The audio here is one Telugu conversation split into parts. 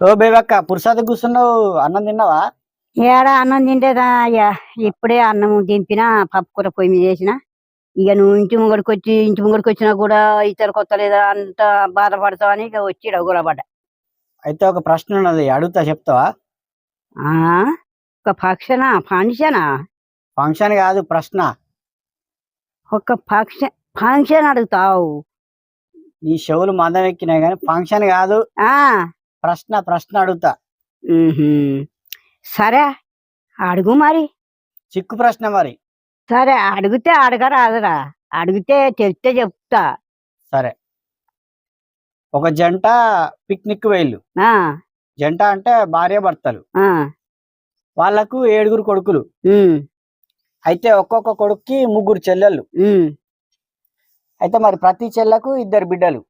ఓ బేబక్క పురుషాద్ కూర్చున్నావు అన్నం తిన్నావా? ఏడా అన్నం తింటేదా? అయ్యా ఇప్పుడే అన్నం దింపిన పప్పు కూర పొయ్యి మీద చేసిన ఇక నువ్వు ఇంటి ముంగడికి వచ్చి ఇంటి ముంగడికి వచ్చినా కూడా ఇతర కొత్త లేదా అంత బాధపడతావు అని ఇక వచ్చి కూడా అయితే ఒక ప్రశ్న ఉన్నది అడుగుతా చెప్తావా? ఆ ఒక ఫంక్షనా ఫంక్షనా? ఫంక్షన్ కాదు ప్రశ్న. ఒక ఫంక్షన్ ఫంక్షన్ అడుగుతావు. నీ చెవులు మందం ఎక్కినాయి కానీ ఫంక్షన్ కాదు. ఆ. ప్రశ్న ప్రశ్న అడుగుతా. సరే అడుగు మరి. చిక్కు ప్రశ్న మరి. సరే అడిగితే అడగరాదురా అడిగితే చెప్తే చెప్తా. సరే. ఒక జంట పిక్నిక్ వెళ్ళు ఆ. జంట అంటే భార్య భర్తలు ఆ. వాళ్ళకు ఏడుగురు కొడుకులు. అయితే ఒక్కొక్క కొడుక్కి ముగ్గురు చెల్లెళ్ళు. అయితే మరి ప్రతి చెల్లకు ఇద్దరు బిడ్డలు.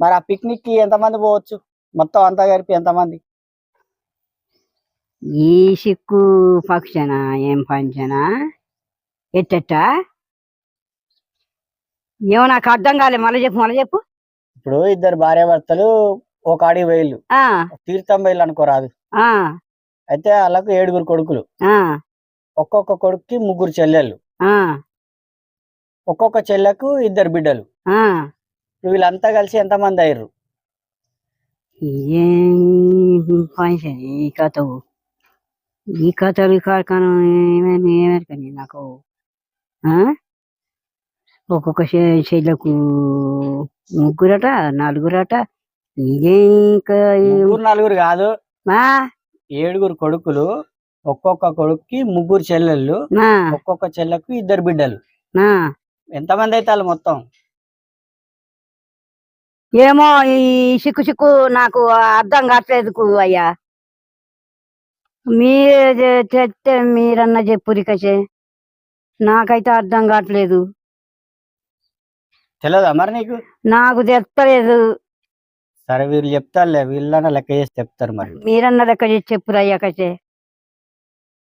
మరి ఆ పిక్నిక్కి ఎంతమంది పోవచ్చు? మొత్తం అంతా కలిపి ఎంతమంది? ఈ సిక్కు ఫంక్షనా ఏం ఫంక్షనా? ఎట్టెట్టా? ఏమో నాకు అర్థం కాలే మళ్ళీ చెప్పు మళ్ళీ చెప్పు. ఇప్పుడు ఇద్దరు భార్య భర్తలు ఒక ఆడికి వేళ్ళు ఆ. తీర్థం వేళ్ళు అనుకోరాదు ఆ. అయితే వాళ్ళకు ఏడుగురు కొడుకులు. ఆ. ఒక్కొక్క కొడుక్కి ముగ్గురు చెల్లెళ్ళు. ఆ. ఒక్కొక్క చెల్లెకు ఇద్దరు బిడ్డలు. ఆ. ఇప్పుడు వీళ్ళంతా కలిసి ఎంతమంది అయ్యారు ఏం ఫంక్షన్ ఈ కథవు ఈ కథలు కాకను ఏమేమి నాకు? ఒక్కొక్క చెల్లెకు ముగ్గురట నలుగురట ముగ్గురు నలుగురు కాదు. ఆ, ఏడుగురు కొడుకులు ఒక్కొక్క కొడుక్కి ముగ్గురు చెల్లెళ్ళు ఒక్కొక్క చెల్లెకు ఇద్దరు బిడ్డలు. ఎంతమంది అయితే వాళ్ళు మొత్తం? ఏమో ఈ సిక్కు సిక్కు నాకు అర్థం కావట్లేదు అయ్యా. మీరు చెప్తే మీరన్నా చెప్పు రికచే నాకైతే అర్థం కావట్లేదు. తెలియదా మరి నీకు? నాకు తెస్తలేదు సరే వీళ్ళు చెప్తారులే వీళ్ళన్న లెక్క చేసి చెప్తారు మరి. మీరన్నా లెక్క చేసి చెప్పురా అయ్యా కచే